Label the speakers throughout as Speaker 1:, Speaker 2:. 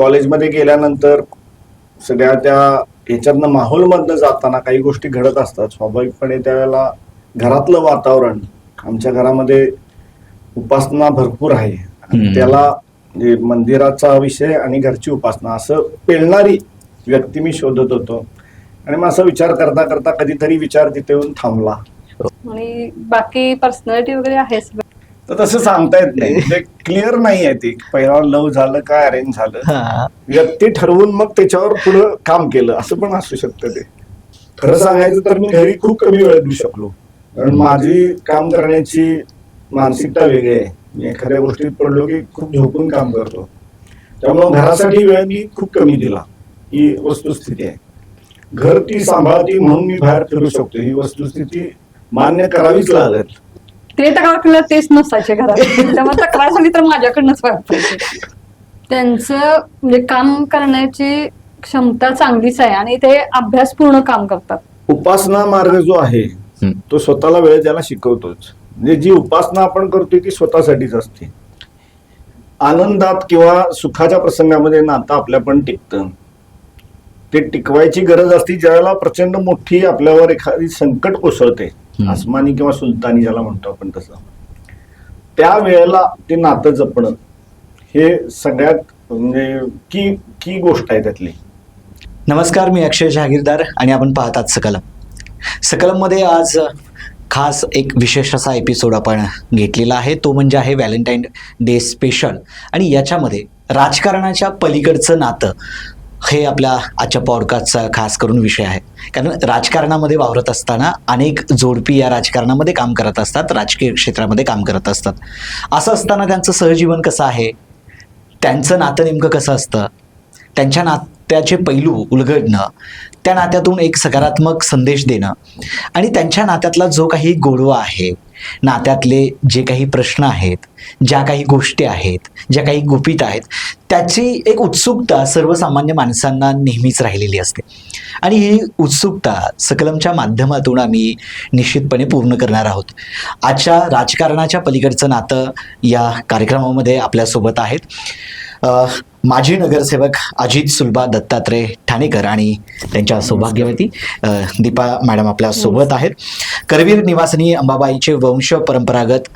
Speaker 1: कॉलेजमध्ये गेल्यानंतर सगळ्या त्या ह्याच्यातनं माहोलमधनं जाताना काही गोष्टी घडत असतात. स्वाभाविकपणे त्यावेळेला घरातलं वातावरण आमच्या घरामध्ये उपासना भरपूर आहे. आणि. त्याला म्हणजे मंदिराचा विषय आणि घरची उपासना असं पेलणारी व्यक्ती मी शोधत होतो. आणि मग असा विचार करता करता कधीतरी विचार तिथे येऊन थांबला.
Speaker 2: आणि बाकी पर्सनॅलिटी वगैरे आहे सगळं
Speaker 1: तर तसं सांगता येत नाही. म्हणजे क्लिअर नाही आहे ते. पहिला लव झालं का अरेंज झालं?
Speaker 3: हा.
Speaker 1: व्यक्ती ठरवून मग त्याच्यावर पुढं काम केलं. असं पण असू शकतं ते. खरं सांगायचं तर मी घरी खूप कमी वेळ देऊ शकलो. कारण माझी काम करण्याची मानसिकता वेगळी आहे. मी एखाद्या गोष्टीत पडलो की खूप झोपून काम करतो. त्यामुळे घरासाठी वेळ मी खूप कमी दिला. ही वस्तुस्थिती आहे. घर ती सांभाळती म्हणून मी बाहेर फिरू शकतो. ही वस्तुस्थिती मान्य करावीच लागत
Speaker 2: ते तक्रार केलं तेच नसायचे घरात. त्यामुळे तक्रार झाली तर माझ्याकडनंच त्यांचं म्हणजे काम करण्याची क्षमता चांगलीच आहे आणि ते अभ्यासपूर्ण काम करतात.
Speaker 1: उपासना मार्ग जो आहे. तो स्वतःला वेळ द्यायला शिकवतोच. म्हणजे जी उपासना आपण करतोय ती स्वतःसाठीच असते. आनंदात किंवा सुखाच्या प्रसंगामध्ये नातं आपल्या पण टिकतं. ते टिकवायची गरज असते ज्यावेळेला प्रचंड मोठी आपल्यावर एखादी संकट कोसळते. आसमानी किंवा सुलतानी ज्याला म्हणतो आपण तसं. त्या वेळेला ते नातं जपणं हे सगळ्यात म्हणजे की की गोष्ट आहे त्यातली.
Speaker 3: नमस्कार मी अक्षय जहागीरदार आणि आपण पाहतात सकलम. सकलममध्ये आज खास एक विशेष असा एपिसोड आपण घेतलेला आहे. तो म्हणजे आहे व्हॅलेंटाईन डे स्पेशल आणि याच्यामध्ये राजकारणाच्या पलीकडचं नातं. हे आपल्या आजच्या पॉडकास्टचा खास करून विषय आहे. कारण राजकारणामध्ये वावरत असताना अनेक जोडपी या राजकारणामध्ये काम करत असतात राजकीय क्षेत्रामध्ये काम करत असतात. असं असताना त्यांचं सहजीवन कसं आहे? त्यांचं नातं नेमकं कसं असतं? त्यांच्या नात्याचे पैलू उलगडणं त्या नात्यातून एक सकारात्मक संदेश देणं. आणि त्यांच्या नात्यातला जो काही गोडवा आहे नात्यातले जे काही प्रश्न आहेत ज्या काही गोष्टी आहेत ज्या काही गुपित आहेत त्याची एक उत्सुकता सर्वसामान्य माणसांना नेहमीच राहिलेली असते. आणि ही उत्सुकता सकलमच्या माध्यमातून आम्ही निश्चितपणे पूर्ण करणार आहोत. आजच्या राजकारणाच्या पलीकडचं नातं या कार्यक्रमामध्ये आपल्यासोबत आहेत. माजी नगरसेवक अजित सुलभा दत्तात्रय ठाणेकर आणि त्यांच्या सौभाग्यवती दीपा मॅडम आपल्यासोबत आहेत. करवीर निवासिनी अंबाबाईचे वंश परंपरागत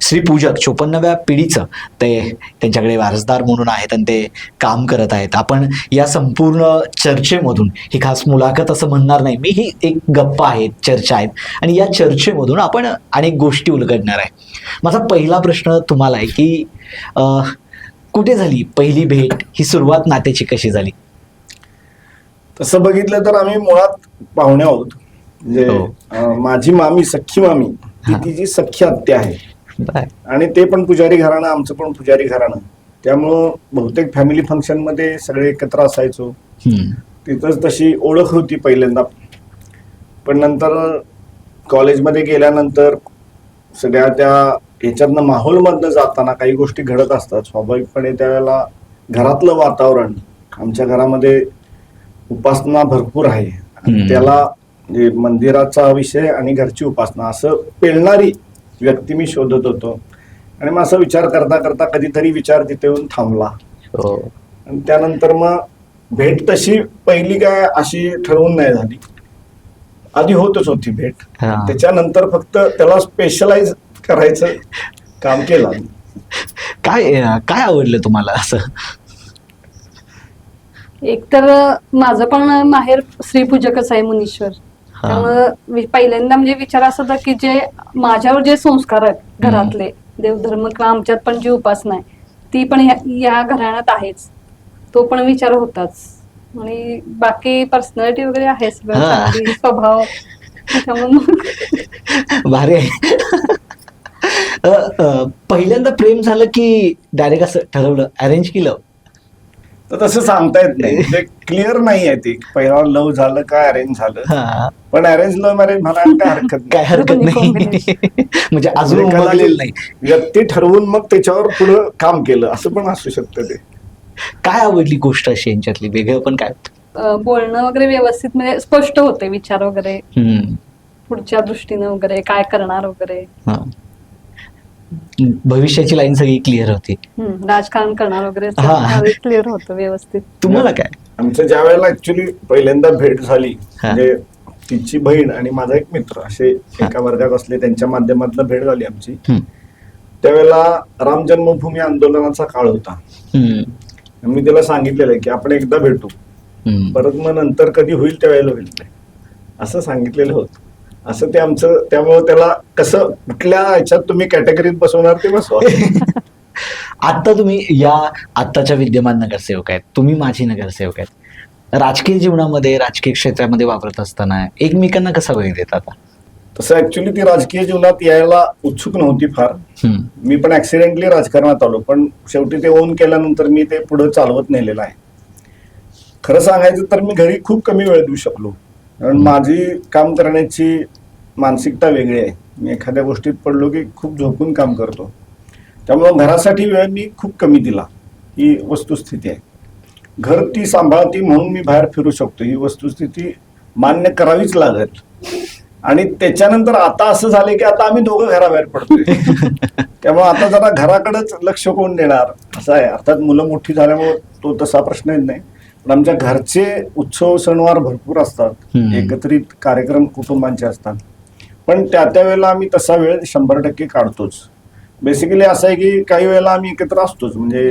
Speaker 3: श्रीपूजक चोपन्नव्या पिढीचं ते त्यांच्याकडे वारसदार म्हणून आहेत आणि ते काम करत आहेत. आपण या संपूर्ण चर्चेमधून ही खास मुलाखत असं म्हणणार नाही मी ही एक गप्पा आहेत चर्चा आहेत. आणि या चर्चेमधून आपण अनेक गोष्टी उलगडणार आहे. माझा पहिला प्रश्न तुम्हाला आहे की कुठे झाली? पहिली भेट ही सुरुवात नात्याची कशी झाली?
Speaker 1: तसं बघितलं तर आम्ही मुळात पाहुणे आहोत. म्हणजे
Speaker 3: हो.
Speaker 1: अं, माझी मामी सख्खी मामी ती
Speaker 3: हा.
Speaker 1: तिची सख्खी आत्या आहे. आणि ते पण पुजारी घराणं आमचं पण पुजारी घराणं. त्यामुळं बहुतेक फॅमिली फंक्शनमध्ये सगळे एकत्र असायचो.
Speaker 3: हम्म.
Speaker 1: तिथंच तशी ओळख होती पहिल्यांदा. पण नंतर कॉलेजमध्ये गेल्यानंतर सगळ्या त्या ह्याच्यातनं माहोलमधनं जाताना काही गोष्टी घडत असतात स्वाभाविकपणे त्यावेळेला घरातलं वातावरण आमच्या घरामध्ये उपासना भरपूर आहे. त्याला म्हणजे मंदिराचा विषय आणि घरची उपासना असं पेलणारी व्यक्ती मी शोधत होतो आणि मग असा विचार करता करता कधीतरी विचार तिथे येऊन थांबला
Speaker 3: हो.
Speaker 1: आणि त्यानंतर मग भेट तशी पहिली काय अशी ठरवून नाही झाली आधी होतच होती भेट. त्याच्यानंतर फक्त त्याला स्पेशलाइज करायचं काम केलं. आम्ही.
Speaker 3: काय काय आवडलं तुम्हाला असं?
Speaker 2: एक तर माझं पण माहेर श्रीपूजकच आहे मुनीश्वर.
Speaker 3: हा.
Speaker 2: त्यामुळं वि- पहिल्यांदा म्हणजे विचार असा होता की जे माझ्यावर जे संस्कार आहेत घरातले देवधर्म किंवा आमच्यात पण जी उपासना आहे ती पण या घराण्यात आहेच. तो पण विचार होताच. आणि बाकी पर्सनॅलिटी वगैरे आहे सगळं
Speaker 3: हा.
Speaker 2: चांगली, स्वभाव त्याच्यामुळे. मग
Speaker 3: भारी आहे. पहिल्यांदा प्रेम झालं की डायरेक्ट असं ठरवलं अरेंज केलं?
Speaker 1: तर तसं सांगता येत नाही. म्हणजे क्लिअर नाही आहे ते. पहिला लव झालं का अरेंज झालं. पण अरेंज लव्ह मॅरेज म्हणायला काय हरकत
Speaker 3: काय
Speaker 1: नाही
Speaker 3: हरकत नाही. म्हणजे अजून उमगलेलं नाही.
Speaker 1: व्यक्ती ठरवून मग त्याच्यावर पुढं काम केलं. असं पण असू शकतं ते.
Speaker 3: काय आवडली गोष्ट अशी यांच्यातली? वेगळं पण काय?
Speaker 2: बोलणं वगैरे व्यवस्थित म्हणजे स्पष्ट होते विचार वगैरे. पुढच्या दृष्टीने वगैरे काय करणार वगैरे.
Speaker 3: भविष्याची लाईन सगळी क्लिअर होती.
Speaker 2: हम्म, राजकारण करणार वगैरे
Speaker 3: हा.
Speaker 2: क्लिअर होतं व्यवस्थित.
Speaker 3: तुम्हाला काय?
Speaker 1: आमचं ज्या वेळेला ऍक्च्युली पहिल्यांदा भेट झाली. म्हणजे तिची बहीण आणि माझा एक मित्र असे एका वर्गात असले त्यांच्या माध्यमातून भेट झाली आमची.
Speaker 3: हम्म,
Speaker 1: त्यावेळेला राम जन्मभूमी आंदोलनाचा काळ होता.
Speaker 3: हम्म,
Speaker 1: मी तिला सांगितलेलं की आपण एकदा भेटू.
Speaker 3: हम्म.
Speaker 1: परत मग नंतर कधी होईल त्यावेळेला होईल. असं सांगितलेलं होतं. असं ते आमचं त्यामुळे त्याला कसं कुठल्या ह्याच्यात तुम्ही कॅटेगरीत बसवणार ते बसवा.
Speaker 3: आता तुम्ही या आत्ताच्या विद्यमान नगरसेवक आहेत. तुम्ही माझी नगरसेवक आहेत. राजकीय जीवनामध्ये राजकीय क्षेत्रामध्ये वापरत असताना एकमेकांना कसा वेळ देतात आता?
Speaker 1: तसं ऍक्च्युली ती राजकीय जीवनात यायला उत्सुक नव्हती फार. मी पण ऍक्सिडेंटली राजकारणात आलो पण शेवटी ते ओन केल्यानंतर मी ते पुढे चालवत नेलेलं आहे. खरं सांगायचं तर मी घरी खूप कमी वेळ देऊ शकलो. कारण माझी काम करण्याची मानसिकता वेगळी आहे. मी एखाद्या गोष्टीत पडलो की खूप झोपून काम करतो. त्यामुळं घरासाठी वेळ मी खूप कमी दिला. ही वस्तुस्थिती आहे. घर ती सांभाळती म्हणून मी बाहेर फिरू शकतो. ही वस्तुस्थिती मान्य करावीच लागत. आणि त्याच्यानंतर आता असं झालंय की आता आम्ही दोघं घराबाहेर पडतोय. त्यामुळे आता जरा घराकडेच लक्ष कोण देणार? असं आहे. अर्थात मुलं मोठी झाल्यामुळे तो तसा प्रश्न येत नाही. पण आमच्या घरचे उत्सव सणवार भरपूर असतात. एकत्रित कार्यक्रम कुटुंबांचे असतात. पण त्या त्या वेळेला आम्ही तसा वेळ शंभर टक्के काढतोच. बेसिकली असं आहे की काही वेळेला आम्ही एकत्र असतोच. म्हणजे.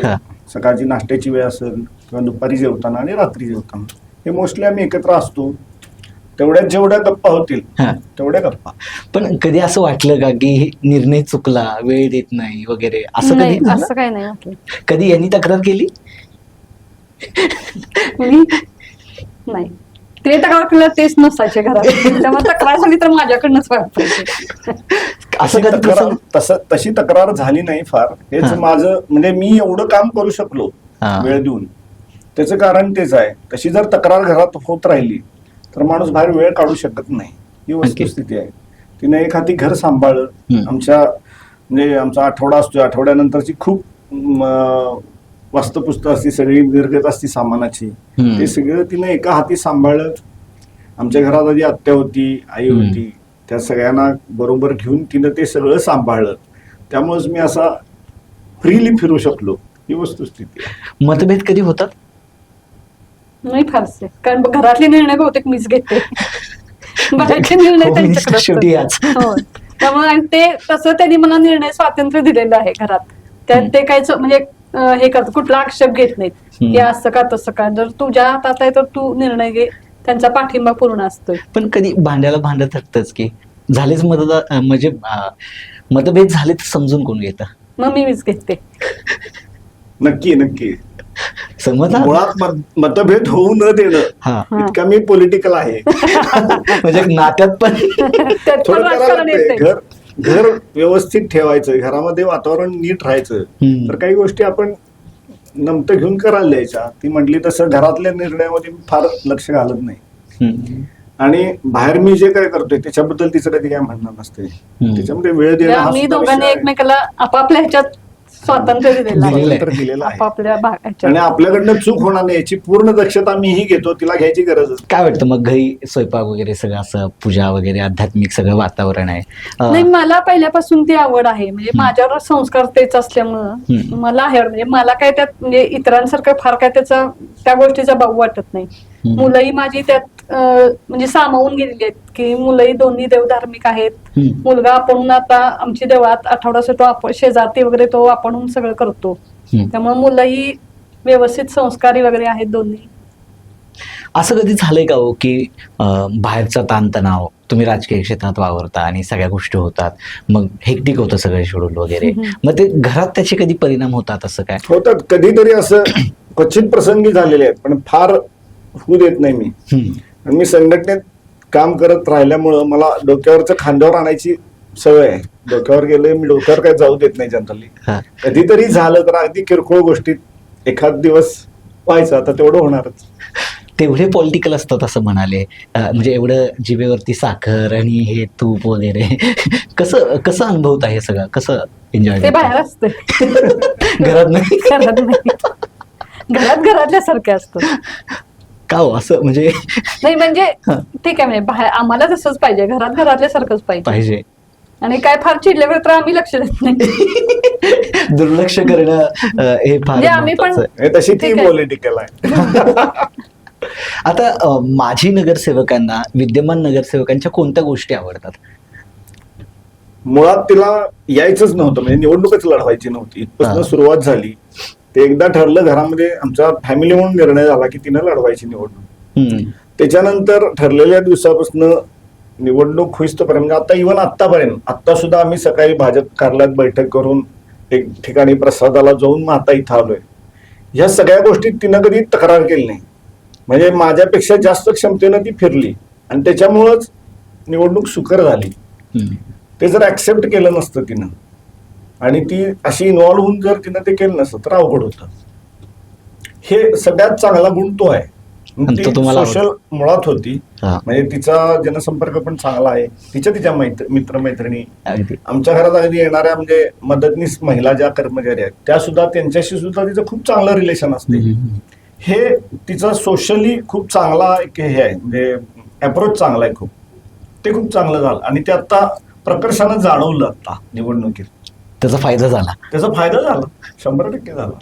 Speaker 1: सकाळची नाश्त्याची वेळ असेल किंवा दुपारी जेवताना आणि रात्री जेवताना. हे मोस्टली आम्ही एकत्र असतो. तेवढ्यात जेवढ्या गप्पा होतील
Speaker 3: हा.
Speaker 1: तेवढ्या गप्पा.
Speaker 3: पण कधी असं वाटलं का की निर्णय चुकला वेळ देत नाही वगैरे? असं कधी झालं?
Speaker 2: असं काही नाही वाटलं.
Speaker 3: कधी यांनी तक्रार केली?
Speaker 2: नाही. ते तक्रार केलं तेच नसायचे घरात. त्यामुळे तक्रार झाली तर माझ्याकडनंच
Speaker 3: असं
Speaker 1: तशी
Speaker 3: कधी
Speaker 1: तक्रार तसं तशी तक्रार झाली नाही फार. हेच
Speaker 3: हा.
Speaker 1: माझं म्हणजे मी एवढं काम करू शकलो
Speaker 3: हा.
Speaker 1: वेळ देऊन. त्याचं कारण तेच आहे. तशी जर तक्रार घरात होत राहिली तर माणूस बाहेर वेळ काढू शकत नाही. ही वस्तुस्थिती आहे. तिने एक हाती घर सांभाळलं.
Speaker 3: हम्म.
Speaker 1: आमच्या म्हणजे आमचा आठवडा असतो आठवड्यानंतरची खूप म, वास्तुपुस्त असती सगळी निर्गत असती सामानाची. ते सगळं तिने एका हाती सांभाळलं. आमच्या घरात आधी आत्या होती आई. होती. त्या सगळ्यांना बरोबर घेऊन तिनं ते सगळं सांभाळलं. त्यामुळेच मी असा फ्रीली फिरू शकलो. ही वस्तुस्थिती.
Speaker 3: मतभेद कधी होतात?
Speaker 2: नाही फारसे. कारण घरातले निर्णय बहुतेक मीच घेते. बाहेरचे निर्णय
Speaker 3: हो,
Speaker 2: त्यांच्याकडे. हो. त्यामुळे आणि ते तसं त्यांनी मला निर्णय स्वातंत्र्य दिलेलं आहे घरात. त्यात ते काहीच म्हणजे अं, हे करत. कुठला आक्षेप घेत नाहीत.
Speaker 3: हम्म.
Speaker 2: की असं का तसं का? जर तुझ्या हातात आहे तर तू निर्णय घे. त्यांचा पाठिंबा पूर्ण असतोय.
Speaker 3: पण कधी भांड्याला भांडत हटतच की? झालेच मतदा अं, म्हणजे अं, मतभेद झाले तर समजून कोण घेतं?
Speaker 2: मग मी मीच घेते.
Speaker 1: नक्की नक्की. मुळात मत- मतभेद होऊ न देणं
Speaker 3: हा.
Speaker 2: हा.
Speaker 1: इतका मी पॉलिटिकल आहे.
Speaker 3: म्हणजे नात्यात पण
Speaker 2: त्यात पण
Speaker 1: थोडं करावं
Speaker 2: राजकारण
Speaker 1: लागतंय.
Speaker 2: येते
Speaker 1: घर घर व्यवस्थित ठेवायचं घरामध्ये वातावरण नीट राहायचं. तर काही गोष्टी आपण नमतं घेऊन करायला द्यायच्या ती म्हटली तसं घरातल्या निर्णयामध्ये मी फार लक्ष घालत नाही. आणि बाहेर मी जे काय करतोय त्याच्याबद्दल तिचं कधी काय म्हणणं नसते त्याच्यामध्ये वेळ देणं हा
Speaker 2: आम्ही
Speaker 1: सुद्धा
Speaker 2: दोघांनी. एकमेकाला आपापल्या ह्याच्यात स्वातंत्र्य दिलेलं आहे.
Speaker 3: दिलेलं आहे.
Speaker 1: स्वातंत्र्य दिलेलं आहे.
Speaker 2: आपापल्या भाग-
Speaker 1: आणि
Speaker 2: ह्याच्यात
Speaker 1: आपल्याकडनं चूक होणार नाही. याची पूर्ण दक्षता मीही घेतो. तिला घ्यायची गरजच
Speaker 3: काय वाटतं मग घरी स्वयंपाक वगैरे सगळं असं पूजा वगैरे आध्यात्मिक सगळं वातावरण आहे? अं,
Speaker 2: नाही मला पहिल्यापासून ती आवड आहे. म्हणजे माझ्यावर संस्कार तेच असल्यामुळं
Speaker 3: हम्म.
Speaker 2: मला आहे. आवड. म्हणजे मला काय त्यात म्हणजे इतरांसारखं फार काय त्याचा त्या गोष्टीचा भाव वाटत नाही. मुलंही माझी त्यात अं, म्हणजे सामावून गेलेली आहेत की मुलंही दोन्ही देवधार्मिक आहेत.
Speaker 3: हम्म.
Speaker 2: मुलगा आपण आता आमची देवळात तो आपण शेजारती वगैरे तो आपण सगळं करतो. त्यामुळे मुलंही व्यवस्थित संस्कारी वगैरे आहेत दोन्ही.
Speaker 3: असं कधी झालंय का हो की बाहेरचा ताणतणाव तुम्ही राजकीय क्षेत्रात वावरता आणि सगळ्या गोष्टी होतात मग हेक्टिक होतं सगळं शेड्यूल वगैरे. मग ते घरात त्याचे कधी परिणाम होतात असं काय?
Speaker 1: होतात. कधीतरी असं क्वचित प्रसंगी झालेले आहेत पण फार होऊ देत नाही मी.
Speaker 3: हम्म.
Speaker 1: आणि मी संघटनेत काम करत राहिल्यामुळं मला डोक्यावरचं खांद्यावर आणायची सवय आहे. डोक्यावर गेले मी डोक्यावर काय जाऊ देत नाही जनरली.
Speaker 3: हा.
Speaker 1: कधीतरी झालं तर अगदी किरकोळ गोष्टीत एखाद दिवस व्हायचं आता तेवढं होणारच.
Speaker 3: तेवढे पॉलिटिकल असतात असं म्हणाले. म्हणजे एवढं जिभेवरती साखर आणि हे तूप वगैरे. कसं कसं अनुभवता हे सगळं? कसं एन्जॉय
Speaker 2: ते बाहेर असते.
Speaker 3: घरात नाही?
Speaker 2: घरात नाही. घरात घरातल्यासारखे असतं.
Speaker 3: का हो असं म्हणजे
Speaker 2: नाही म्हणजे
Speaker 3: हा.
Speaker 2: ठीक आहे म्हणजे बाहेर आम्हाला तसंच पाहिजे घरात घरातल्यासारखंच पाहिजे
Speaker 3: पाहिजे
Speaker 2: आणि काय फार चिडल्यावर तर आम्ही लक्ष देत नाही
Speaker 3: दुर्लक्ष करणं अं, हे फार
Speaker 2: म्हणजे आम्ही पण-
Speaker 3: महत्त्वाचं आहे.
Speaker 1: हे तशी ती
Speaker 2: ठीक आहे.
Speaker 1: पॉलिटिकल आहे
Speaker 3: आता अं, माजी नगरसेवकांना विद्यमान नगरसेवकांच्या कोणत्या गोष्टी आवडतात
Speaker 1: मुळात तिला यायचंच नव्हतं म्हणजे निवडणूकच लढवायची नव्हती इथपासून
Speaker 3: हा.
Speaker 1: सुरुवात झाली ते एकदा ठरलं घरामध्ये आमच्या फॅमिली म्हणून निर्णय झाला की तिनं लढवायची निवडणूक. त्याच्यानंतर ठरलेल्या दिवसापासून निवडणूक होईस्तोपर्यंत म्हणजे आता इव्हन आतापर्यंत आता सुद्धा आम्ही सकाळी भाजप कार्यालयात बैठक करून एक ठिकाणी प्रसादाला जाऊन मग आता इथं आलोय ह्या सगळ्या गोष्टीत तिनं कधी तक्रार केली नाही म्हणजे माझ्यापेक्षा जास्त क्षमतेनं ती फिरली आणि त्याच्यामुळंच निवडणूक सुकर झाली. ते जर ऍक्सेप्ट केलं नसतं तिनं आणि ती अशी इन्व्हॉल्व्ह होऊन जर तिनं ते केलं नसतं तर अवघड होतं. हे सगळ्यात चांगला गुण तो आहे. सोशल मुळात होती. म्हणजे तिचा जनसंपर्क पण चांगला आहे. तिच्या तिच्या मैत्र मित्रमैत्रिणी. आमच्या घरात अगदी येणाऱ्या म्हणजे मदतनीस महिला ज्या कर्मचारी आहेत त्या सुद्धा त्यांच्याशी सुद्धा तिचं खूप चांगलं रिलेशन असते. हे तिचा सोशली खूप चांगला एक हे आहे. म्हणजे अप्रोच चांगला आहे खूप. ते खूप चांगलं झालं. आणि ते आता प्रकर्षानं जाणवलं आता निवडणुकीत.
Speaker 3: त्याचा फायदा झाला.
Speaker 1: त्याचा फायदा झाला. शंभर टक्के झाला.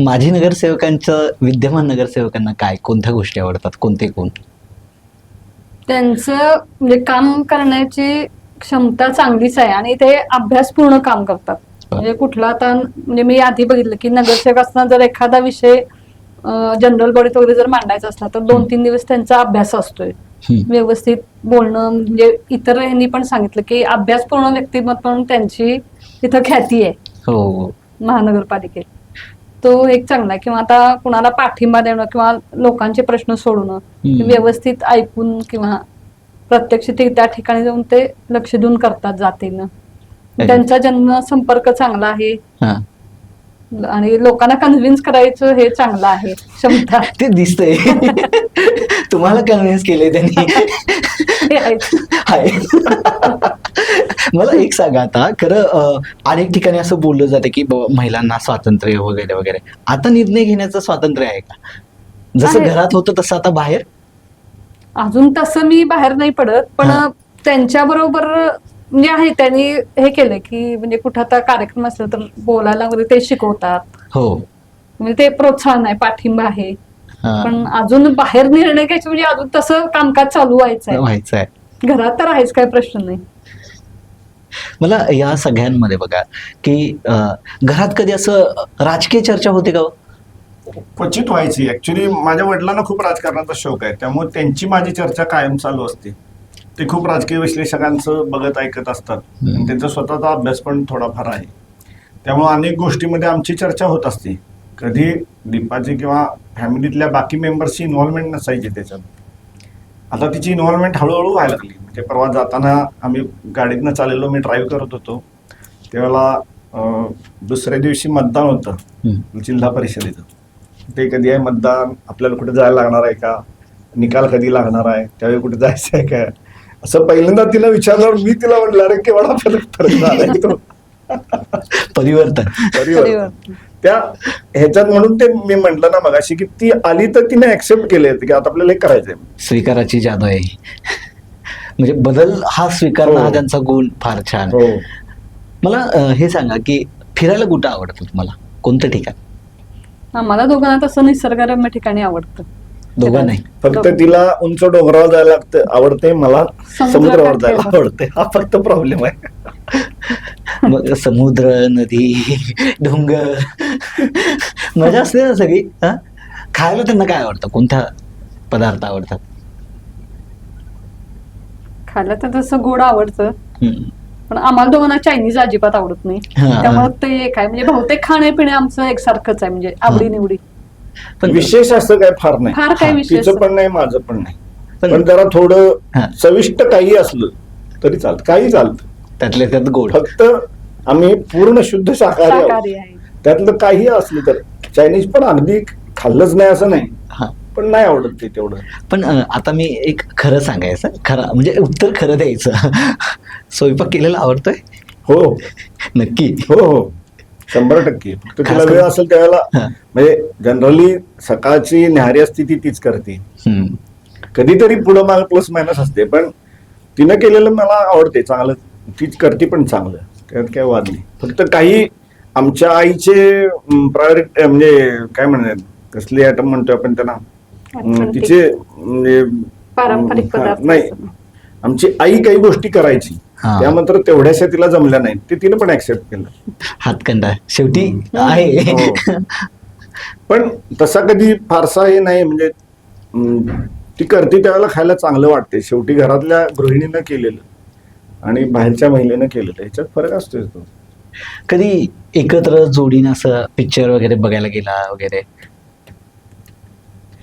Speaker 3: माजी नगरसेवकांचं विद्यमान नगरसेवकांना काय? कोणत्या गोष्टी आवडतात? कोणते कोण?
Speaker 2: त्यांचं म्हणजे काम करण्याची क्षमता चांगलीच आहे आणि ते अभ्यासपूर्ण काम करतात. म्हणजे कुठला आता म्हणजे मी आधी बघितलं की नगरसेवक असताना जर एखादा विषय जनरल बॉडीत वगैरे जर मांडायचा असला तर दोन तीन दिवस त्यांचा अभ्यास असतोय. व्यवस्थित बोलणं म्हणजे इतर यांनी पण सांगितलं की अभ्यासपूर्ण व्यक्तिमत्व म्हणून त्यांची तिथं ख्याती आहे.
Speaker 3: हो
Speaker 2: महानगरपालिकेत. तो एक चांगला किंवा आता कुणाला पाठिंबा देणं किंवा लोकांचे प्रश्न सोडवणं. व्यवस्थित ऐकून किंवा प्रत्यक्ष ते त्या ठिकाणी जाऊन ते लक्ष देऊन करतात जातीनं. त्यांचा जन्म संपर्क चांगला आहे.
Speaker 3: हा.
Speaker 2: आणि लोकांना कन्व्हिन्स करायचं हे चांगलं आहे. क्षमता.
Speaker 3: ते दिसतंय. तुम्हाला कन्व्हिन्स केले त्यांनी. हाय. मला एक सांगा आता खरं अनेक ठिकाणी असं बोललं जातं की महिलांना स्वातंत्र्य वगैरे वगैरे. आता निर्णय घेण्याचं स्वातंत्र्य आहे का? जसं. घरात होतं तसं आता बाहेर?
Speaker 2: अजून तसं मी बाहेर नाही पडत पण
Speaker 3: हा.
Speaker 2: म्हणजे आहे त्यांनी हे केलंय की म्हणजे कुठं आता कार्यक्रम असला तर बोलायला वगैरे ते शिकवतात.
Speaker 3: हो.
Speaker 2: म्हणजे ते प्रोत्साहन आहे पाठिंबा आहे.
Speaker 3: हा.
Speaker 2: पण अजून बाहेर निर्णय घ्यायचे म्हणजे अजून तसं कामकाज चालू व्हायचं आहे
Speaker 3: व्हायचं आहे
Speaker 2: घरात तर आहेच काही प्रश्न नाही.
Speaker 3: मला या सगळ्यांमध्ये बघा की अं, घरात कधी असं राजकीय चर्चा होते का हो?
Speaker 1: क्वचित व्हायची. ऍक्च्युली माझ्या वडिलांना खूप राजकारणाचा शौक आहे. त्यामुळे त्यांची माझी चर्चा कायम चालू असते. ते खूप राजकीय विश्लेषकांचं बघत ऐकत असतात. आणि त्यांचा स्वतःचा अभ्यास पण थोडाफार आहे. त्यामुळे अनेक गोष्टीमध्ये आमची चर्चा होत असते. कधी दीपाची किंवा फॅमिलीतल्या बाकी मेंबर्सची इन्व्हॉल्वमेंट नसायची त्याच्यात. आता तिची इन्व्हॉल्वमेंट हळूहळू व्हायला लागली. म्हणजे परवा जाताना आम्ही गाडीतनं चाललेलो मी ड्राईव्ह करत होतो. त्यावेळेला दुसऱ्या दिवशी मतदान होतं. जिल्हा परिषदेचं. ते कधी आहे मतदान? आपल्याला कुठे जायला लागणार आहे का? निकाल कधी लागणार आहे? त्यावेळी कुठे जायचं आहे का? असं पहिल्यांदा तिला विचारल्यावर मी तिला म्हटलं अरे केवढा फरक फरक झालाय तो.
Speaker 3: परिवर्तन.
Speaker 1: परिवर्तन. त्या ह्याच्यात म्हणून ते मी म्हंटल ना मगाशी की ती आली तर तिने ऍक्सेप्ट केले की आता आपल्याला हे करायचंय.
Speaker 3: स्वीकाराची जादू आहे. म्हणजे बदल हा स्वीकारणं
Speaker 1: हो.
Speaker 3: हा त्यांचा गुण फार छान
Speaker 1: हो.
Speaker 3: मला अं, हे सांगा की फिरायला कुठं आवडतं तुम्हाला? कोणतं ठिकाण?
Speaker 2: आम्हाला दोघांना तसं निसर्गरम्य ठिकाणी आवडतं.
Speaker 3: दोघं नाही.
Speaker 1: फक्त तिला उंच डोंगरावर जायला लागतं. आवडते मला. समुद्रावर जायला. आवडते. हा फक्त प्रॉब्लेम आहे.
Speaker 3: मग समुद्र नदी डोंगर. मजा असते ना सगळी हा? खायला त्यांना काय आवडतं? कोणता पदार्थ आवडतात?
Speaker 2: खायला तर तसं गोड आवडतं. पण आम्हाला दोघांना चायनीज अजिबात आवडत नाही.
Speaker 3: हा.
Speaker 2: त्यामुळे ते एक आहे. म्हणजे बहुतेक खाण्यापिणे आमचं एकसारखंच आहे. म्हणजे आवडी निवडी
Speaker 3: पण
Speaker 1: विशेष असं काय फार नाही.
Speaker 2: फार काही विशेष
Speaker 1: तिचं पण नाही. माझं पण नाही.
Speaker 3: पण-
Speaker 1: पण जरा थोडं. चविष्ट काही असलं तरी चालतं. काही चालतं.
Speaker 3: त्यातल्या त्यात गोड.
Speaker 1: फक्त आम्ही पूर्ण शुद्ध शाकाहारी आहोत.
Speaker 2: शाकाहारी आहे.
Speaker 1: त्यातलं काही असलं तर चायनीज पण अगदी खाल्लंच नाही असं नाही.
Speaker 3: हा.
Speaker 1: पण नाही आवडत ते तेवढं.
Speaker 3: पण अं, आता मी एक खरं सांगायचं. खरं म्हणजे उत्तर खरं द्यायचं. स्वयंपाक केलेला आवडतोय?
Speaker 1: हो.
Speaker 3: नक्की.
Speaker 1: हो हो. शंभर टक्के फक्त तिला वेळ असेल त्यावेळेला. म्हणजे जनरली सकाळची न्याहारी असते ती तीच करते. कधीतरी पुढं माग प्लस मायनस असते पण तिनं केलेलं मला आवडते चांगलं तीच करते पण चांगलं त्यात काय वाद नाही फक्त काही आमच्या आईचे प्रायोरिटी म्हणजे काय म्हणतात कसले आयटम म्हणतोय आपण त्यांना. तिचे म्हणजे नाही. आमची आई काही गोष्टी करायची त्या मात्र तेवढ्याशा तिला जमल्या नाहीत. ते तिने पण ऍक्सेप्ट केलं.
Speaker 3: हातकंडा शेवटी आहे.
Speaker 1: हो. पण तसा कधी फारसा हे नाही म्हणजे ती करते त्यावेळेला खायला चांगलं वाटते शेवटी घरातल्या गृहिणीनं केलेलं आणि बाहेरच्या महिलेनं केलेलं. ह्याच्यात फरक असतोय तो.
Speaker 3: कधी एकत्र जोडीनं असं पिक्चर वगैरे बघायला गेला वगैरे?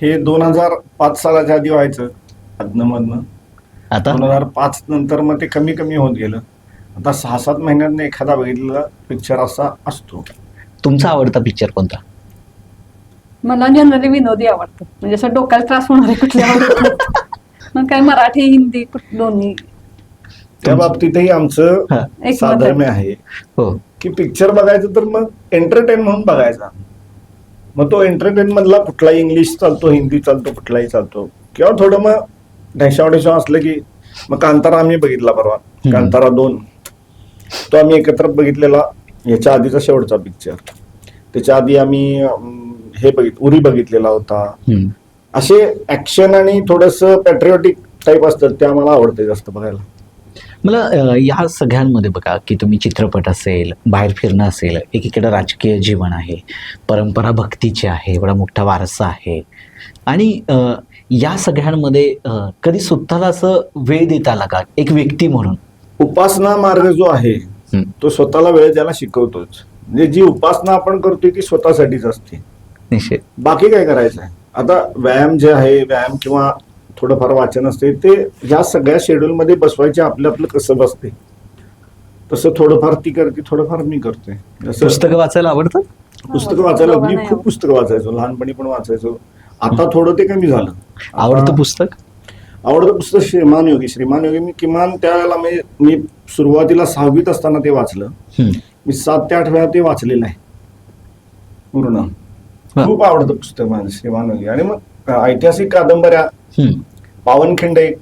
Speaker 1: हे दोन हजार पाच सालाच्या आधी व्हायचं. अदनं मधनं.
Speaker 3: आता?
Speaker 1: दोन हजार पाच नंतर मग ते कमी कमी होत गेलं. आता सहा सात महिन्यात एखादा बघितलेला पिक्चर असा असतो.
Speaker 3: तुमचा आवडता पिक्चर कोणता?
Speaker 2: मला जनरली विनोदी आवडतं. म्हणजे असं डोक्याला त्रास होणारे कुठले आवडत नाहीत. मग काय मराठी हिंदी दोन्ही.
Speaker 1: त्या बाबतीतही आमचं
Speaker 3: हा.
Speaker 2: एक
Speaker 1: साधर्म्य आहे.
Speaker 3: हो.
Speaker 1: की पिक्चर बघायचं तर मग एंटरटेन म्हणून बघायचा. मग तो एंटरटेन मधला कुठलाही इंग्लिश चालतो हिंदी चालतो कुठलाही चालतो. किंवा थोडं मग ढैशावडेशा असलं की मग कांतारा आम्ही बघितला परवा. कांतारा दोन. तो आम्ही एकत्र बघितलेला. याच्या आधीचा शेवटचा पिक्चर त्याच्या आधी आम्ही अं, हे बघित उरी बघितलेला होता.
Speaker 3: हम्म.
Speaker 1: असे ऍक्शन आणि थोडस पॅट्रिओटिक टाईप असतात ते आम्हाला आवडते जास्त बघायला.
Speaker 3: मला अ, या सगळ्यांमध्ये बघा की तुम्ही चित्रपट असेल बाहेर फिरणं असेल एकीकडे राजकीय जीवन आहे परंपरा भक्तीची आहे एवढा मोठा वारसा आहे. आणि अ, या सगळ्यांमध्ये कधी स्वतःला असं वेळ देता आला का? एक व्यक्ती म्हणून.
Speaker 1: उपासना मार्ग जो आहे. तो स्वतःला वेळ द्यायला शिकवतोच. म्हणजे जी उपासना आपण करतोय ती स्वतःसाठीच असते.
Speaker 3: निश्चित.
Speaker 1: बाकी काय करायचं आहे आता व्यायाम जे आहे व्यायाम किंवा थोडंफार वाचन असते ते ह्या सगळ्या शेड्यूल मध्ये बसवायचे आपलं आपलं कसं बसते? तसं थोडंफार ती करते थोडंफार मी करतोय जसं
Speaker 3: पुस्तकं वाचायला आवडतं?
Speaker 1: पुस्तकं वाचायला मी खूप पुस्तकं वाचायचो लहानपणी पण वाचायचो. आता थोडं ते कमी झालं.
Speaker 3: आवडतं पुस्तक?
Speaker 1: आवडतं पुस्तक श्रीमान योगी. श्रीमान योगी मी किमान त्यावेळेला मी मी सुरुवातीला सहावीत असताना ते वाचलं. मी सात ते आठ वेळा ते वाचलेलं आहे. पूर्ण. खूप आवडतं पुस्तक माझं श्रीमान योगी. आणि मग ऐतिहासिक कादंबऱ्या. पावनखिंड एक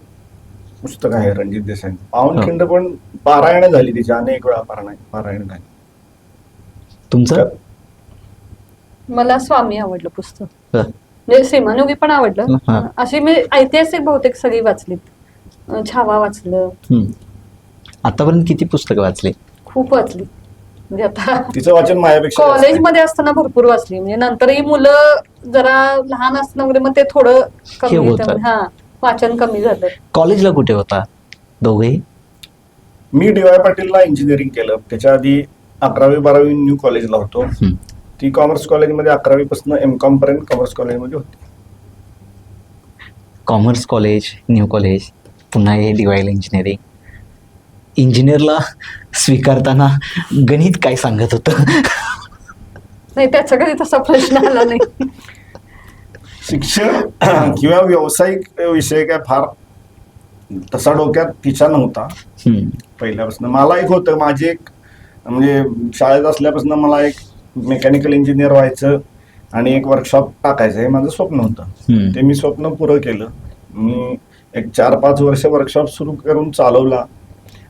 Speaker 1: पुस्तक आहे रणजित देसाई पावनखिंड पण पारायण झाली तिची. अनेक वेळा पारायण पारायण झाली.
Speaker 3: तुमचं?
Speaker 2: मला स्वामी आवडलं पुस्तक.
Speaker 3: ह.
Speaker 2: म्हणजे श्रीमानोगी पण आवडलं. अशी मी ऐतिहासिक बहुतेक सगळी वाचलीत अं, छावा वाचलं
Speaker 3: हम्म. आतापर्यंत किती पुस्तकं वाचली
Speaker 2: खूप वाचली म्हणजे आता
Speaker 1: तिचं वाचन माझ्यापेक्षा जास्त आहे.
Speaker 2: कॉलेजमध्ये असताना भरपूर वाचली म्हणजे नंतरही मुलं जरा लहान असताना वगैरे मग ते थोडं
Speaker 3: हे
Speaker 2: कमी
Speaker 3: होतं.
Speaker 2: येतं. हा वाचन कमी झालं
Speaker 3: कॉलेजला कुठे होता दोघेही
Speaker 1: मी डी वाय पाटीलला इंजिनिअरिंग केलं त्याच्या आधी अकरावी बारावी न्यू कॉलेजला होतो
Speaker 3: हम्म.
Speaker 1: ती कॉमर्स कॉलेजमध्ये अकरावी पासून एम कॉम पर्यंत कॉमर्स कॉलेजमध्ये होती.
Speaker 3: कॉमर्स कॉलेज न्यू कॉलेज पुन्हा हे डिवायल इंजिनिअरिंग इंजिनियरला स्वीकारताना गणित काय सांगत होतं?
Speaker 2: नाही त्याचा कधी तसा प्रश्न आला नाही.
Speaker 1: शिक्षण किंवा व्यावसायिक विषय काय फार तसा डोक्यात तिच्या नव्हता.
Speaker 3: हम्म.
Speaker 1: पहिल्यापासून. मला एक होतं माझी एक म्हणजे शाळेत असल्यापासून मला एक मेकॅनिकल इंजिनियर व्हायचं आणि एक वर्कशॉप टाकायचं हे माझं स्वप्न होतं. ते मी स्वप्न पुरं केलं. मी एक चार पाच वर्ष वर्कशॉप सुरू करून चालवला.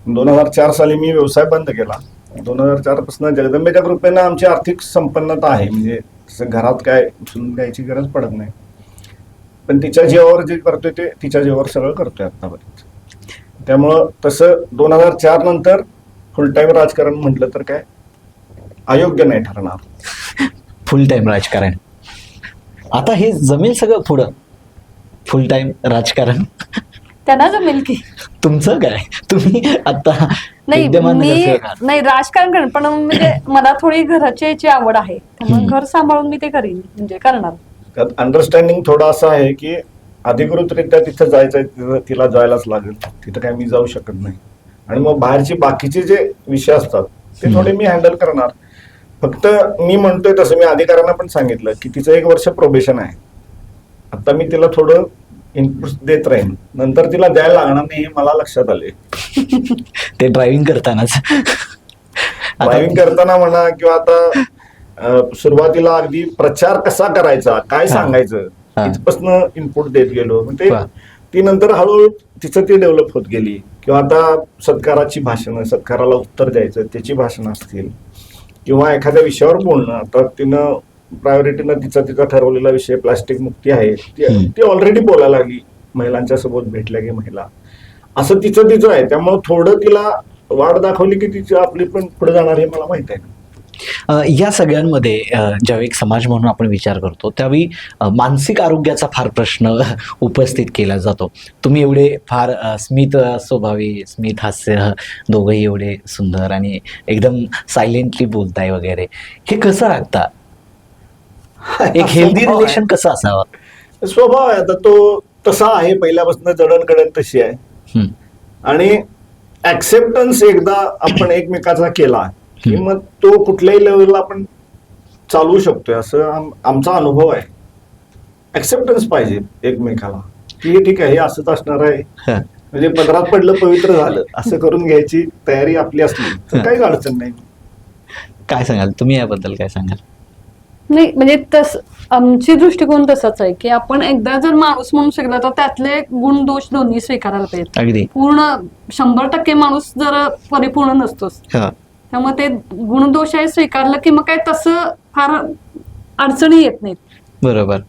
Speaker 1: दोन हजार चार साली मी व्यवसाय बंद केला. दोन हजार चारपासून जगदंबेच्या कृपेनं आमची आर्थिक संपन्नता आहे. म्हणजे तसं घरात काय उचलून द्यायची गरज पडत नाही. पण तिच्या जीवावर जे करतोय ते तिच्या जीवावर सगळं करतोय आतापर्यंत. त्यामुळं तसं दोन हजार चार नंतर फुल टाईम राजकारण म्हटलं तर काय? अयोग्य नाही ठरणार.
Speaker 3: फुल टाइम राजकारण. आता हे जमेल सगळं पुढं. फुल टाइम राजकारण.
Speaker 2: त्यांना जमेल की.
Speaker 3: तुमचं काय? तुम्ही आता
Speaker 2: नाही
Speaker 3: विद्यमान
Speaker 2: मी
Speaker 3: नगरसेवक.
Speaker 2: नाही राजकारण करेन पण म्हणजे मला थोडी घराची याची आवड आहे. त्यामुळे
Speaker 3: हम्म.
Speaker 2: घर सांभाळून मी ते करीन म्हणजे करणार.
Speaker 1: त्यात अंडरस्टँडिंग थोडं असं आहे की अधिकृतरित्या तिथं जायचं आहे, तिथं तिला जायलाच लागेल. तिथं काय मी जाऊ शकत नाही. आणि मग बाहेरचे बाकीचे जे विषय असतात ते थोडे मी हँडल करणार. फक्त मी म्हणतोय तसं मी अधिकाऱ्यांना पण सांगितलं की तिचं एक वर्ष प्रोबेशन आहे. आता मी तिला थोडं इनपुट देत राहीन. नंतर तिला द्यायला लागणार नाही हे मला लक्षात आले
Speaker 3: ते ड्रायव्हिंग करतानाच.
Speaker 1: ड्रायव्हिंग करताना म्हणा किंवा आता सुरुवातीला अगदी प्रचार कसा करायचा काय सांगायचं. इथपासून इनपुट देत गेलो. ते. ती नंतर हळूहळू तिचं ती डेव्हलप होत गेली. किंवा आता सत्काराची भाषणं सत्काराला उत्तर द्यायचं त्याची भाषणं असतील. किंवा एखाद्या विषयावर बोलणं आता तिनं प्रायोरिटीनं तिचा तिचा ठरवलेला विषय प्लास्टिक मुक्ती आहे ती- ऑलरेडी बोलायला लागली महिलांच्या सोबत भेटल्या की महिला. असं तिचं तिचं आहे त्यामुळे थोडं तिला वाढ दाखवली की तिची आपली पण पुढे जाणार हे मला माहीत आहे.
Speaker 3: या सगळ्यांमध्ये ज्यावेळी एक समाज म्हणून आपण विचार करतो त्यावेळी मानसिक आरोग्याचा फार प्रश्न उपस्थित केला जातो. तुम्ही एवढे फार स्मित स्वभावी स्मित हास्य दोघंही एवढे सुंदर आणि एकदम सायलेंटली बोलताय वगैरे. हे कसं राखता एक हेल्दी. रिलेशन कसं असावं?
Speaker 1: स्वभाव आहे. आता तो तसा आहे. पहिल्यापासून जडणघडण तशी आहे. आणि ऍक्सेप्टन्स एकदा आपण एकमेकाचा केला की. मग तो कुठल्याही लेवलला आपण चालवू शकतोय असं आम- आमचा अनुभव आहे ऍक्सेप्टन्स पाहिजे एकमेकाला की हे ठीक आहे हे असंच असणार आहे. म्हणजे पदरात पडलं पवित्र झालं असं करून घ्यायची तयारी आपली असली तर. काहीच अडचण नाही
Speaker 3: काय सांगाल तुम्ही याबद्दल काय सांगाल
Speaker 2: नाही म्हणजे तस आमची दृष्टिकोन तसाच आहे की आपण एकदा जर माणूस म्हणून शिकला तर त्यातले गुण दोष दोन्ही स्वीकारायला
Speaker 3: अगदी
Speaker 2: पूर्ण शंभर टक्के माणूस जर परिपूर्ण नसतोच
Speaker 3: हं.
Speaker 2: त्यामुळे ते गुणदोष आहे स्वीकारलं की मग काय तसं फार अडचणी येत नाहीत.
Speaker 3: बरोबर.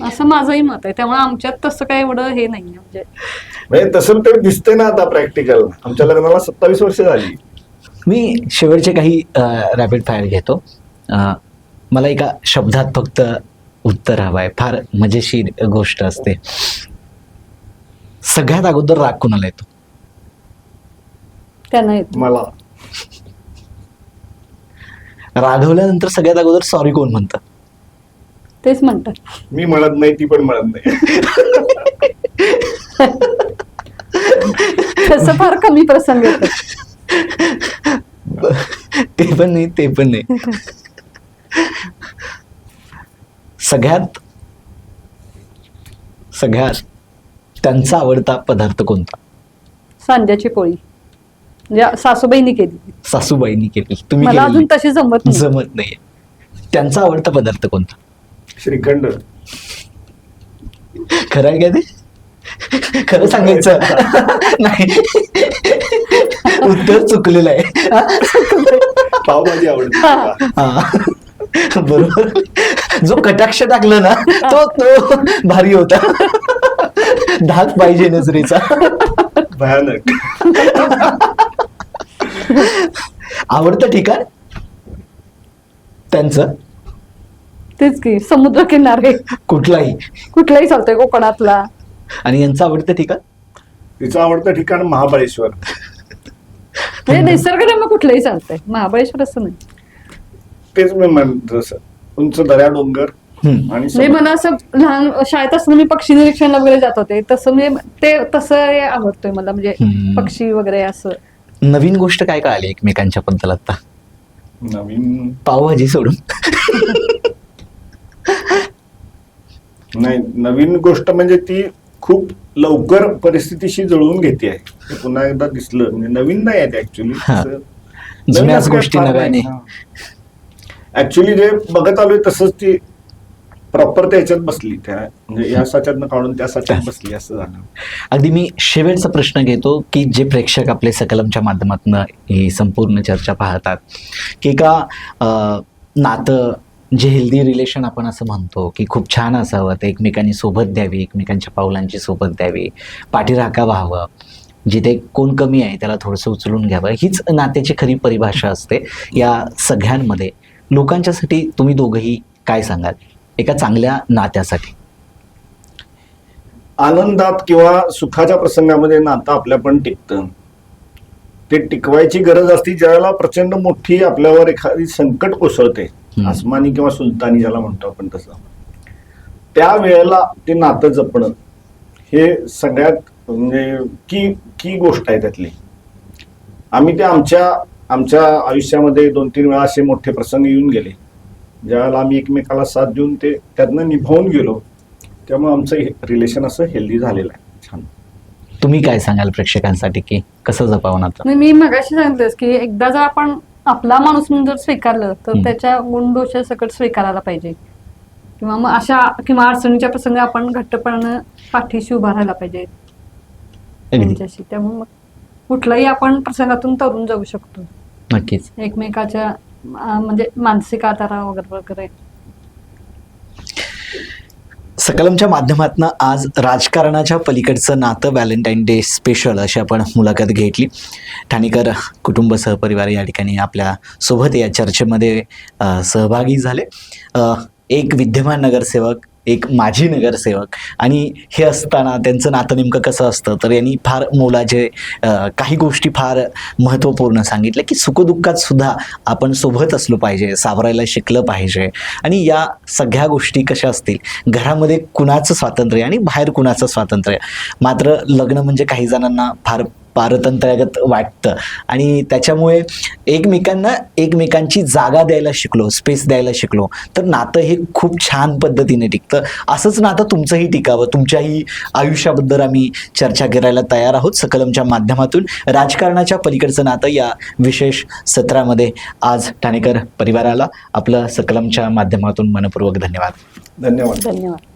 Speaker 2: असं माझंही मत आहे. त्यामुळे आमच्यात तसं काय एवढं हे नाही म्हणजे
Speaker 1: म्हणजे तसं तर दिसतंय ना आता प्रॅक्टिकल आमच्या लग्नाला सत्तावीस वर्ष झाली.
Speaker 3: मी शेवटचे काही रॅपिड फायर घेतो. अ, मला एका शब्दात फक्त उत्तर हवं आहे फार मजेशीर गोष्ट असते. सगळ्यात अगोदर राग कुणाला येतो?
Speaker 2: त्यांना येत.
Speaker 1: मला.
Speaker 3: रागवल्यानंतर सगळ्यात अगोदर सॉरी कोण म्हणतं?
Speaker 2: तेच म्हणतात.
Speaker 1: मी म्हणत नाही ती पण म्हणत नाही.
Speaker 2: तसं फार कमी प्रसंग येतात.
Speaker 3: ते पण नाही ते पण नाही. सगळ्यात सगळ्यात त्यांचा आवडता पदार्थ कोणता?
Speaker 2: सांज्याची पोळी. म्हणजे सासूबाईंनी केली.
Speaker 3: सासूबाईंनी केली. तुम्ही
Speaker 2: मला
Speaker 3: केलेली?
Speaker 2: अजून तशी जमत नाही.
Speaker 3: जमत नाहीये त्यांचा आवडता पदार्थ कोणता?
Speaker 1: श्रीखंड.
Speaker 3: खरं आहे का ते? खरं सांगायचं. नाही. उत्तर चुकलेलं आहे.
Speaker 1: पावभाजी आवडते मला.
Speaker 3: हा. बरोबर. जो कटाक्ष टाकलं ना तो तो भारी होता. धाक पाहिजे नजरेचा.
Speaker 1: भयानक.
Speaker 3: आवडतं ठिकाण? त्यांचं?
Speaker 2: तेच की समुद्र किनारे
Speaker 3: कुठलाही.
Speaker 2: कुठलाही चालतंय कोकणातला.
Speaker 3: आणि यांचं आवडतं ठिकाण?
Speaker 1: तिचं आवडतं ठिकाण महाबळेश्वर.
Speaker 2: म्हणजे निसर्गरम्य कुठलंही चालतंय. महाबळेश्वर असं नाही.
Speaker 1: तेच मी म्हणतो जसं उंच दऱ्या डोंगर
Speaker 3: हम्म.
Speaker 1: आणि
Speaker 2: म्हणजे
Speaker 1: समुद्र.
Speaker 2: मला असं लहान शाळेत असताना मी पक्षी निरीक्षणला वगैरे जात होते. तसं म्हणजे ते तसं हे आवडतंय मला. म्हणजे
Speaker 3: हम्म.
Speaker 2: पक्षी वगैरे असं.
Speaker 3: नवीन गोष्ट काय कळाली एकमेकांच्या बद्दल आता
Speaker 1: नवीन?
Speaker 3: पावभाजी सोडून.
Speaker 1: नाही नवीन गोष्ट म्हणजे ती खूप लवकर परिस्थितीशी जुळवून घेते आहे. पुन्हा एकदा दिसलं. म्हणजे नवीन नाही आहे ऍक्च्युली.
Speaker 3: जुन्याच गोष्टी नव्याने.
Speaker 1: ऍक्च्युली जे बघत आलोय तसंच ती प्रॉपर त्याच्यात बसली त्या म्हणजे या साच्यातनं काढून त्या साच्यात बसली असं झालं.
Speaker 3: अगदी मी शेवटचा प्रश्न घेतो की जे प्रेक्षक आपले सकलमच्या माध्यमातून ही संपूर्ण चर्चा पाहतात की का नातं जे हेल्दी रिलेशन आपण असं म्हणतो की खूप छान असावं ते एकमेकांनी सोबत द्यावी एकमेकांच्या पावलांची सोबत द्यावी पाठीराखा व्हावं जिथे कोण कमी आहे त्याला थोडंसं उचलून घ्यावं हीच नात्याची खरी परिभाषा असते या सगळ्यांमध्ये. लोकांच्यासाठी तुम्ही दोघंही काय सांगाल? एका चांगल्या नात्यासाठी.
Speaker 1: आनंदात किंवा सुखाच्या प्रसंगामध्ये नातं आपल्या पण टिकतं. ते टिकवायची गरज असते ज्यावेळेला प्रचंड मोठी आपल्यावर एखादी संकट कोसळते. आसमानी किंवा सुलतानी ज्याला म्हणतो आपण तसं. त्या वेळेला ते नातं जपणं हे सगळ्यात म्हणजे की की गोष्ट आहे त्यातली. आम्ही ते आमच्या आमच्या आयुष्यामध्ये दोन तीन वेळा असे मोठे प्रसंग येऊन गेले. ज्यावेळेला आम्ही एकमेकाला साथ देऊन ते त्यातनं निभावून गेलो त्यामुळे आमचं रिलेशन असं हेल्दी झालेलं आहे. छान.
Speaker 3: तुम्ही काय सांगाल प्रेक्षकांसाठी की कसं जपावं
Speaker 2: नाही मी मगाशी सांगितलंच की एकदा जर आपण आपला माणूस म्हणून जर स्वीकारलं तर. त्याच्या गुणदोषा सकट स्वीकारायला पाहिजे. किंवा मग अशा किंवा अडचणीच्या प्रसंगी आपण घट्टपणानं पाठीशी उभा राहायला पाहिजे. त्यांच्याशी. त्यामुळे मग कुठलाही आपण प्रसंगातून तरून जाऊ शकतो.
Speaker 3: नक्कीच.
Speaker 2: एकमेकाच्या म्हणजे मानसिक आधारा वगैरे वगैरे
Speaker 3: सकलमच्या माध्यमातून आज राजकारणाच्या पलीकडचं नातं व्हॅलेंटाईन डे स्पेशल अशी आपण मुलाखत घेतली. ठाणेकर कुटुंब सहपरिवार या ठिकाणी आपल्यासोबत या चर्चेमध्ये सहभागी झाले. एक विद्यमान नगरसेवक एक माजी नगरसेवक आणि हे असताना त्यांचं नातं नेमकं कसं असतं? तर यांनी फार मोलाचे काही गोष्टी फार महत्त्वपूर्ण सांगितलं की सुखदुःखात सुद्धा आपण सोबत असलो पाहिजे सावरायला शिकलं पाहिजे. आणि या सगळ्या गोष्टी कशा असतील? घरामध्ये कुणाचं स्वातंत्र्य आणि बाहेर कुणाचं स्वातंत्र्य? मात्र लग्न म्हणजे काही जणांना फार पारतंत्र्यागत वाटतं. आणि त्याच्यामुळे एकमेकांना एकमेकांची जागा द्यायला शिकलो स्पेस द्यायला शिकलो तर नातं हे खूप छान पद्धतीने टिकतं. असंच नातं तुमचंही टिकावं. तुमच्याही आयुष्याबद्दल आम्ही चर्चा करायला तयार आहोत सकलमच्या माध्यमातून. राजकारणाच्या पलीकडचं नातं या विशेष सत्रामध्ये आज ठाणेकर परिवाराला आपलं सकलमच्या माध्यमातून मनपूर्वक धन्यवाद.
Speaker 1: धन्यवाद.
Speaker 2: धन्यवाद.